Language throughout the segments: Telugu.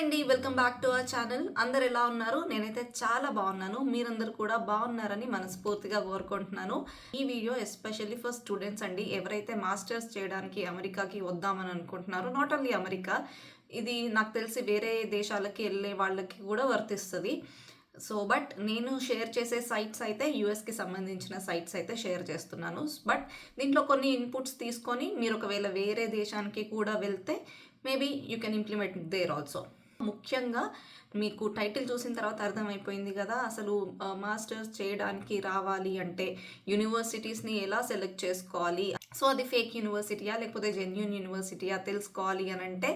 అండి welcome back to our channel. అందరు ఎలా ఉన్నారు? నేనైతే చాలా బాగున్నాను. మీరందరూ కూడా బాగున్నారని మనస్ఫూర్తిగా కోరుకుంటున్నాను. ఈ వీడియో ఎస్పెషల్లీ ఫర్ స్టూడెంట్స్ అండి. ఎవరైతే మాస్టర్స్ చేయడానికి అమెరికాకి వద్దామని అనుకుంటున్నారో నాట్ ఓన్లీ అమెరికా ఇది నాకు తెలిసి వేరే దేశాలకి వెళ్ళే వాళ్ళకి కూడా వర్తిస్తుంది. సో బట్ నేను షేర్ చేసే సైట్స్ అయితే యూఎస్కి సంబంధించిన సైట్స్ అయితే షేర్ చేస్తున్నాను. బట్ దీంట్లో కొన్ని ఇన్పుట్స్ తీసుకొని మీరు ఒకవేళ వేరే దేశానికి కూడా వెళ్తే maybe you can implement there also. ముఖ్యంగా మీకు టైటిల్ చూసిన తర్వాత అర్థమైపోయింది కదా అసలు మాస్టర్స్ చేయడానికి రావాలి అంటే యూనివర్సిటీస్ని ఎలా సెలెక్ట్ చేసుకోవాలి? సో అది ఫేక్ యూనివర్సిటీయా లేకపోతే జెన్యున్ యూనివర్సిటీయా తెలుసుకోవాలి అని అంటే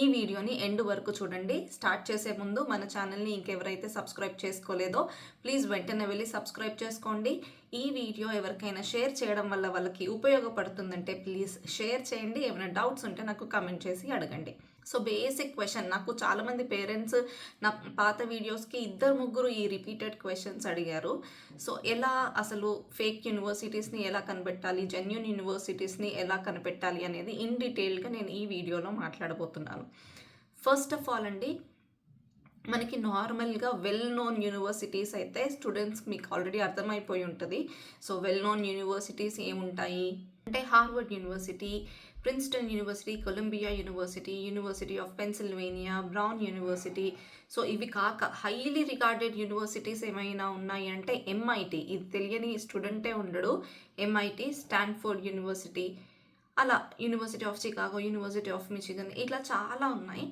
ఈ వీడియోని ఎండ్ వరకు చూడండి. స్టార్ట్ చేసే ముందు మన ఛానల్ని ఇంకెవరైతే సబ్స్క్రైబ్ చేసుకోలేదో ప్లీజ్ వెంటనే వెళ్ళి సబ్స్క్రైబ్ చేసుకోండి. ఈ వీడియో ఎవరికైనా షేర్ చేయడం వల్ల వాళ్ళకి ఉపయోగపడుతుందంటే ప్లీజ్ షేర్ చేయండి. ఏమైనా డౌట్స్ ఉంటే నాకు కమెంట్ చేసి అడగండి. సో బేసిక్ క్వశ్చన్ నాకు చాలామంది పేరెంట్స్ నా పాత వీడియోస్కి ఇద్దరు ముగ్గురు ఈ రిపీటెడ్ క్వశ్చన్స్ అడిగారు. సో ఎలా అసలు ఫేక్ యూనివర్సిటీస్ని ఎలా కనిపెట్టాలి? జెన్యున్ యూనివర్సిటీస్ని ఎలా కనిపెట్టాలి అనేది ఇన్ డీటెయిల్గా నేను ఈ వీడియోలో మాట్లాడబోతున్నాను. ఫస్ట్ ఆఫ్ ఆల్ అండి మనకి నార్మల్గా వెల్ నోన్ యూనివర్సిటీస్ అయితే స్టూడెంట్స్కి మీకు ఆల్రెడీ అర్థమైపోయి ఉంటుంది. సో వెల్ నోన్ యూనివర్సిటీస్ ఏముంటాయి? అంటే Harvard university Princeton university Columbia university university of Pennsylvania Brown university so ఇవి కాక హైలీ రికార్డెడ్ యూనివర్సిటీస్ ఏమైనా ఉన్నాయి అంటే ఎంఐటి ఇది తెలియని స్టూడెంటే ఉండడు. ఎంఐటి స్టాన్ఫోర్డ్ యూనివర్సిటీ అలా university of Chicago university of Michigan ఇట్లా చాలా ఉన్నాయి.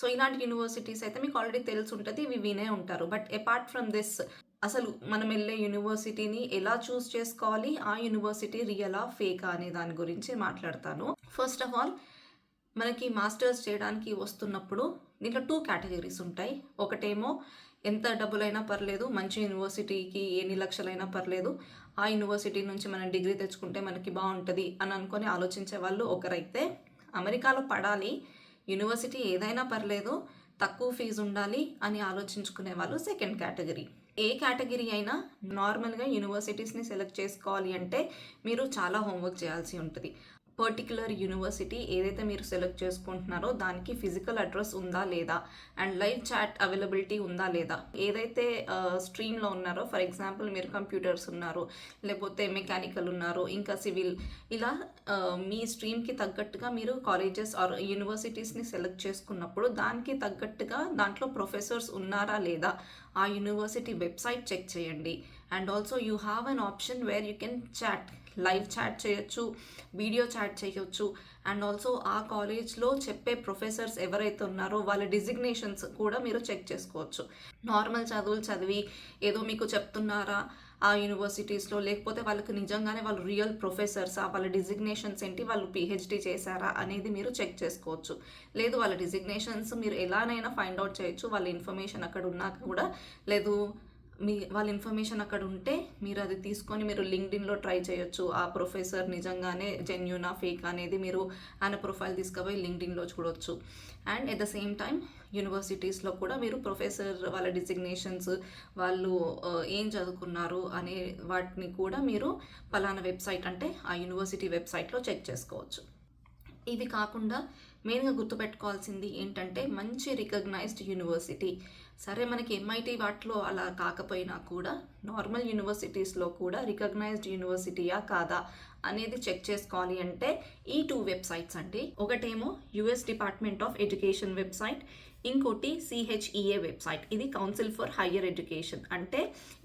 సో ఇలాంటి యూనివర్సిటీస్ అయితే మీకు ఆల్రెడీ తెలిసి ఉంటుంది ఇవి వినే ఉంటారు. బట్ అపార్ట్ ఫ్రమ్ దిస్ అసలు మనం వెళ్ళే యూనివర్సిటీని ఎలా చూస్ చేసుకోవాలి? ఆ యూనివర్సిటీ రియలా ఫేకా అనే దాని గురించి మాట్లాడతాను. ఫస్ట్ ఆఫ్ ఆల్ మనకి మాస్టర్స్ చేయడానికి వస్తున్నప్పుడు దీంట్లో టూ కేటగిరీస్ ఉంటాయి. ఒకటేమో ఎంత డబ్బులైనా పర్లేదు మంచి యూనివర్సిటీకి ఎన్ని లక్షలైనా పర్లేదు. ఆ యూనివర్సిటీ నుంచి మనం డిగ్రీ తెచ్చుకుంటే మనకి బాగుంటుంది అని అనుకొని ఆలోచించే వాళ్ళు ఒకరైతే అమెరికాలో పడాలి యూనివర్సిటీ ఏదైనా పర్లేదు తక్కువ ఫీజు ఉండాలి అని ఆలోచించుకునే వాళ్ళు సెకండ్ కేటగిరీ ఏ కేటగిరీ అయినా నార్మల్గా యూనివర్సిటీస్ని సెలెక్ట్ చేసుకోవాలి అంటే మీరు చాలా హోంవర్క్ చేయాల్సి ఉంటుంది. పర్టికులర్ యూనివర్సిటీ ఏదైతే మీరు సెలెక్ట్ చేసుకుంటున్నారో దానికి ఫిజికల్ అడ్రస్ ఉందా లేదా? అండ్ లైవ్ చాట్ అవైలబిలిటీ ఉందా లేదా? ఏదైతే స్ట్రీమ్లో ఉన్నారో ఫర్ ఎగ్జాంపుల్ మీరు కంప్యూటర్స్ ఉన్నారు లేకపోతే మెకానికల్ ఉన్నారు ఇంకా సివిల్ ఇలా మీ స్ట్రీమ్కి తగ్గట్టుగా మీరు కాలేజెస్ ఆర్ యూనివర్సిటీస్ని సెలెక్ట్ చేసుకున్నప్పుడు దానికి తగ్గట్టుగా దాంట్లో ప్రొఫెసర్స్ ఉన్నారా లేదా? ఆ యూనివర్సిటీ వెబ్సైట్ చెక్ చేయండి. And also you have an option where you can chat live chat చేయొచ్చు వీడియో చాట్ చేయొచ్చు. అండ్ ఆల్సో ఆ కాలేజ్లో చెప్పే ప్రొఫెసర్స్ ఎవరైతే ఉన్నారో వాళ్ళ డిజిగ్నేషన్స్ కూడా మీరు చెక్ చేసుకోవచ్చు. నార్మల్ చదువులు చదివి ఏదో మీకు చెప్తున్నారా ఆ యూనివర్సిటీస్లో? లేకపోతే వాళ్ళకి నిజంగానే వాళ్ళు రియల్ ప్రొఫెసర్సా? వాళ్ళ డిజిగ్నేషన్స్ ఏంటి? వాళ్ళు పిహెచ్డి చేశారా? అనేది మీరు చెక్ చేసుకోవచ్చు. లేదు వాళ్ళ డిజిగ్నేషన్స్ మీరు ఎలానైనా ఫైండ్ అవుట్ చేయొచ్చు. వాళ్ళ ఇన్ఫర్మేషన్ అక్కడ ఉన్నాక కూడా లేదు. మీ వాళ్ళ ఇన్ఫర్మేషన్ అక్కడ ఉంటే మీరు అది తీసుకొని మీరు లింక్డ్ఇన్లో ట్రై చేయొచ్చు. ఆ ప్రొఫెసర్ నిజంగానే జెన్యునా ఫేక్ అనేది మీరు ఆయన ప్రొఫైల్ తీసుకుపోయి లింక్డ్ఇన్లో చూడొచ్చు. And at the same time యూనివర్సిటీస్లో కూడా మీరు ప్రొఫెసర్ వాళ్ళ డిజిగ్నేషన్స్ వాళ్ళు ఏం చదువుకున్నారు అనే వాటిని కూడా మీరు పలానా వెబ్సైట్ అంటే ఆ యూనివర్సిటీ వెబ్సైట్లో చెక్ చేసుకోవచ్చు. ఇది కాకుండా మెయిన్గా గుర్తుపెట్టుకోవాల్సింది ఏంటంటే మంచి రికగ్నైజ్డ్ యూనివర్సిటీ. సరే మనకి ఎంఐటి వాటిలో అలా కాకపోయినా కూడా నార్మల్ యూనివర్సిటీస్లో కూడా రికగ్నైజ్డ్ యూనివర్సిటీయా కాదా అనేది చెక్ చేసుకోవాలి అంటే ఈ టూ వెబ్సైట్స్ అండి. ఒకటేమో US department of education website ఇంకోటి C H E A website ఇది కౌన్సిల్ ఫర్ హయ్యర్ ఎడ్యుకేషన్ అంటే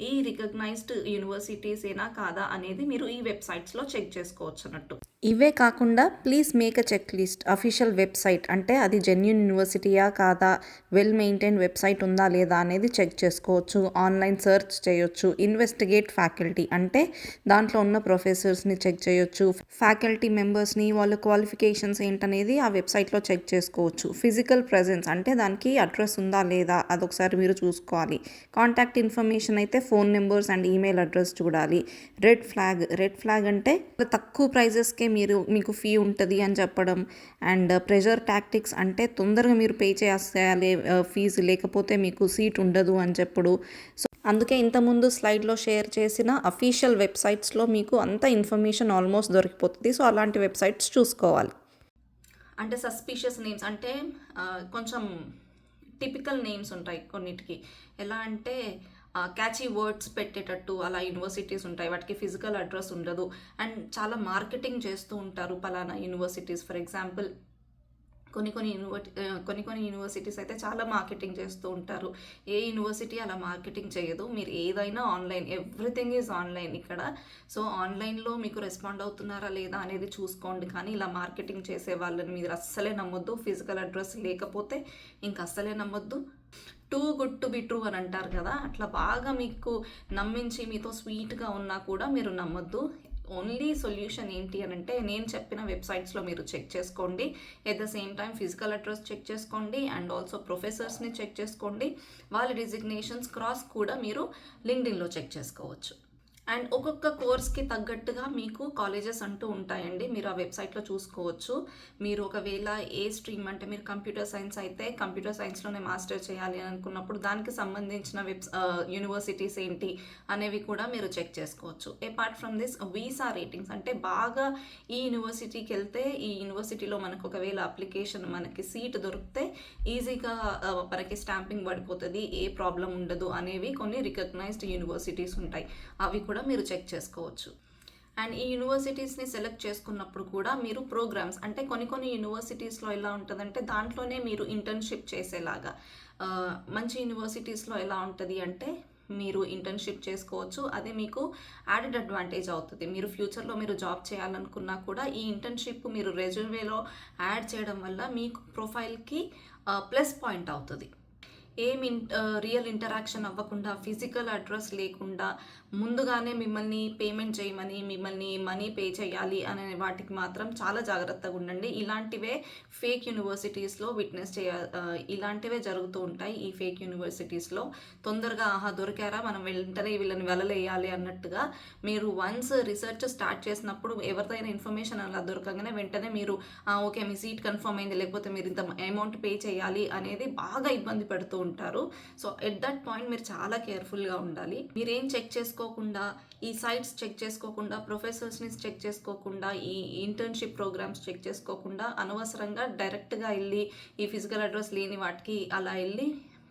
ఈ రికగ్నైజ్డ్ యూనివర్సిటీస్ ఏనా కాదా అనేది మీరు ఈ వెబ్సైట్స్లో చెక్ చేసుకోవచ్చు అన్నట్టు. ఇవే కాకుండా please make a check list official website అంటే అది జెన్యున్ యూనివర్సిటీయా కాదా? వెల్ మెయింటైన్ వెబ్సైట్ ఉందా లేదా అనేది చెక్ చేసుకోవచ్చు. ఆన్లైన్ సెర్చ్ చేయొచ్చు. ఇన్వెస్టిగేట్ ఫ్యాకల్టీ అంటే దాంట్లో ఉన్న ప్రొఫెసర్స్ని చెక్ చేయొచ్చు. ఫ్యాకల్టీ మెంబర్స్ని వాళ్ళ క్వాలిఫికేషన్స్ ఏంటనేది ఆ వెబ్సైట్లో చెక్ చేసుకోవచ్చు. ఫిజికల్ ప్రెజెన్స్ అంటే దాని దానికి అడ్రస్ ఉందా లేదా అదొకసారి మీరు చూసుకోవాలి. కాంటాక్ట్ ఇన్ఫర్మేషన్ అయితే phone numbers and email address చూడాలి. రెడ్ ఫ్లాగ్ రెడ్ ఫ్లాగ్ అంటే తక్కువ ప్రైజెస్కే మీరు మీకు ఫీ ఉంటుంది అని చెప్పడం. అండ్ ప్రెషర్ టాక్టిక్స్ అంటే తొందరగా మీరు పే చేసేయాలి ఫీజు లేకపోతే మీకు సీట్ ఉండదు అని చెప్పడు. సో అందుకే ఇంతకుముందు స్లైడ్లో షేర్ చేసిన అఫీషియల్ వెబ్సైట్స్లో మీకు అంత ఇన్ఫర్మేషన్ ఆల్మోస్ట్ దొరికిపోతుంది. సో అలాంటి వెబ్సైట్స్ చూసుకోవాలి. అంటే సస్పీషియస్ నేమ్స్ అంటే కొంచెం టిపికల్ నేమ్స్ ఉంటాయి కొన్నిటికి. ఎలా అంటే క్యాచీ వర్డ్స్ పెట్టేటట్టు అలా యూనివర్సిటీస్ ఉంటాయి. వాటికి ఫిజికల్ అడ్రస్ ఉండదు. అండ్ చాలా మార్కెటింగ్ చేస్తూ ఉంటారు పలానా యూనివర్సిటీస్ ఫర్ ఎగ్జాంపుల్ కొన్ని కొన్ని యూనివర్టి కొన్ని కొన్ని యూనివర్సిటీస్ అయితే చాలా మార్కెటింగ్ చేస్తూ ఉంటారు. ఏ యూనివర్సిటీ అలా మార్కెటింగ్ చేయదు. మీరు ఏదైనా ఆన్లైన్ ఎవ్రీథింగ్ ఈజ్ ఆన్లైన్ ఇక్కడ. సో ఆన్లైన్లో మీకు రెస్పాండ్ అవుతున్నారా లేదా అనేది చూసుకోండి. కానీ ఇలా మార్కెటింగ్ చేసే వాళ్ళని మీరు అస్సలే నమ్మొద్దు. ఫిజికల్ అడ్రస్ లేకపోతే ఇంక అస్సలే నమ్మొద్దు. Too good to be true అని అంటారు కదా అట్లా బాగా మీకు నమ్మించి మీతో స్వీట్గా ఉన్నా కూడా మీరు నమ్మొద్దు. ఓన్లీ సొల్యూషన్ ఏంటి అని అంటే నేను చెప్పిన వెబ్సైట్స్లో మీరు చెక్ చేసుకోండి. At the same time physical address check చేసుకోండి అండ్ ఆల్సో ప్రొఫెసర్స్ని చెక్ చేసుకోండి. వాళ్ళ డిజిగ్నేషన్స్ క్రాస్ కూడా మీరు లింక్డ్ఇన్లో చెక్ చేసుకోవచ్చు. అండ్ ఒక్కొక్క కోర్స్కి తగ్గట్టుగా మీకు కాలేజెస్ అంటూ ఉంటాయండి. మీరు ఆ వెబ్సైట్లో చూసుకోవచ్చు. మీరు ఒకవేళ ఏ స్ట్రీమ్ అంటే మీరు కంప్యూటర్ సైన్స్ అయితే కంప్యూటర్ సైన్స్లోనే మాస్టర్ చేయాలి అని అనుకున్నప్పుడు దానికి సంబంధించిన వెబ్ యూనివర్సిటీస్ ఏంటి అనేవి కూడా మీరు చెక్ చేసుకోవచ్చు. Apart from this visa ratings అంటే బాగా ఈ యూనివర్సిటీకి వెళ్తే ఈ యూనివర్సిటీలో మనకు ఒకవేళ అప్లికేషన్ మనకి సీట్ దొరికితే ఈజీగా మనకి స్టాంపింగ్ పడిపోతుంది ఏ ప్రాబ్లం ఉండదు అనేవి కొన్ని రికగ్నైజ్డ్ యూనివర్సిటీస్ ఉంటాయి. అవి కూడా మీరు చెక్ చేసుకోవచ్చు. అండ్ ఈ యూనివర్సిటీస్ని సెలెక్ట్ చేసుకున్నప్పుడు కూడా మీరు ప్రోగ్రామ్స్ అంటే కొన్ని కొన్ని యూనివర్సిటీస్లో ఎలా ఉంటుందంటే దాంట్లోనే మీరు ఇంటర్న్షిప్ చేసేలాగా మంచి యూనివర్సిటీస్లో ఎలా ఉంటుంది అంటే మీరు ఇంటర్న్షిప్ చేసుకోవచ్చు. అదే మీకు యాడెడ్ అడ్వాంటేజ్ అవుతుంది. మీరు ఫ్యూచర్లో మీరు జాబ్ చేయాలనుకున్నా కూడా ఈ ఇంటర్న్షిప్ మీరు రెజ్యూమేలో యాడ్ చేయడం వల్ల మీకు ప్రొఫైల్కి ప్లస్ పాయింట్ అవుతుంది. ఏం ఇన్ రియల్ ఇంటరాక్షన్ అవ్వకుండా ఫిజికల్ అడ్రస్ లేకుండా ముందుగానే మిమ్మల్ని పేమెంట్ చేయమని మిమ్మల్ని మనీ పే చేయాలి అనే వాటికి మాత్రం చాలా జాగ్రత్తగా ఉండండి. ఇలాంటివే ఫేక్ యూనివర్సిటీస్లో విట్నెస్ చేయ ఇలాంటివే జరుగుతూ ఉంటాయి. ఈ ఫేక్ యూనివర్సిటీస్లో తొందరగా ఆహా దొరికారా? మనం వెంటనే వీళ్ళని వెలలేయాలి అన్నట్టుగా మీరు వన్స్ రీసెర్చ్ స్టార్ట్ చేసినప్పుడు ఎవరిదైనా ఇన్ఫర్మేషన్ అలా దొరకగానే వెంటనే మీరు ఓకే మీ సీట్ కన్ఫర్మ్ అయింది లేకపోతే మీరు ఇంత అమౌంట్ పే చేయాలి అనేది బాగా ఇబ్బంది పెడుతూ ఉంటారు. సో ఎట్ దట్ పాయింట్ మీరు చాలా కేర్ఫుల్గా ఉండాలి. మీరేం చెక్ చేసుకోకుండా ఈ సైట్స్ చెక్ చేసుకోకుండా ప్రొఫెసర్స్ని చెక్ చేసుకోకుండా ఈ ఇంటర్న్షిప్ ప్రోగ్రామ్స్ చెక్ చేసుకోకుండా అనవసరంగా డైరెక్ట్గా వెళ్ళి ఈ ఫిజికల్ అడ్రస్ లేని వాటికి అలా వెళ్ళి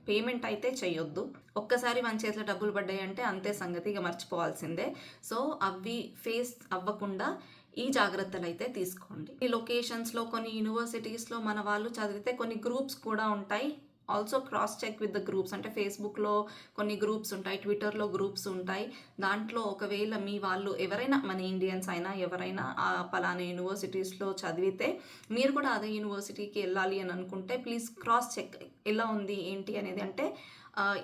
పేమెంట్ అయితే చేయొద్దు ఒక్కసారి మన చేతిలో డబ్బులు పడ్డాయి అంటే అంతే సంగతి ఇక మర్చిపోవాల్సిందే. సో అవి ఫేస్ అవ్వకుండా ఈ జాగ్రత్తలు అయితే తీసుకోండి. ఈ లొకేషన్స్లో కొన్ని యూనివర్సిటీస్లో మన వాళ్ళు చదివితే కొన్ని గ్రూప్స్ కూడా ఉంటాయి. Also cross check with the groups అంటే ఫేస్బుక్లో కొన్ని గ్రూప్స్ ఉంటాయి ట్విట్టర్లో గ్రూప్స్ ఉంటాయి. దాంట్లో ఒకవేళ మీ వాళ్ళు ఎవరైనా మన ఇండియన్స్ అయినా ఎవరైనా ఆ పలానా యూనివర్సిటీస్లో చదివితే మీరు కూడా అదే యూనివర్సిటీకి వెళ్ళాలి అని అనుకుంటే ప్లీజ్ క్రాస్ చెక్ ఎలా ఉంది ఏంటి అనేది అంటే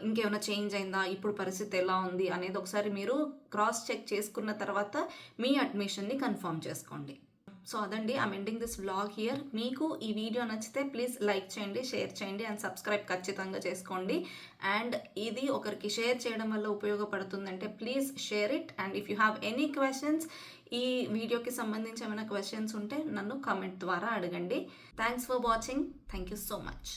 ఇంకేమైనా చేంజ్ అయిందా ఇప్పుడు పరిస్థితి ఎలా ఉంది అనేది ఒకసారి మీరు క్రాస్ చెక్ చేసుకున్న తర్వాత మీ అడ్మిషన్ని కన్ఫర్మ్ చేసుకోండి. సో అదండి I'm ending this blog here మీకు ఈ వీడియో నచ్చితే ప్లీజ్ లైక్ చేయండి షేర్ చేయండి అండ్ సబ్స్క్రైబ్ ఖచ్చితంగా చేసుకోండి. అండ్ ఇది ఒకరికి షేర్ చేయడం వల్ల ఉపయోగపడుతుందంటే please share it and if you have any questions ఈ వీడియోకి సంబంధించి ఏమైనా క్వశ్చన్స్ ఉంటే నన్ను కమెంట్ ద్వారా అడగండి. Thanks for watching thank you so much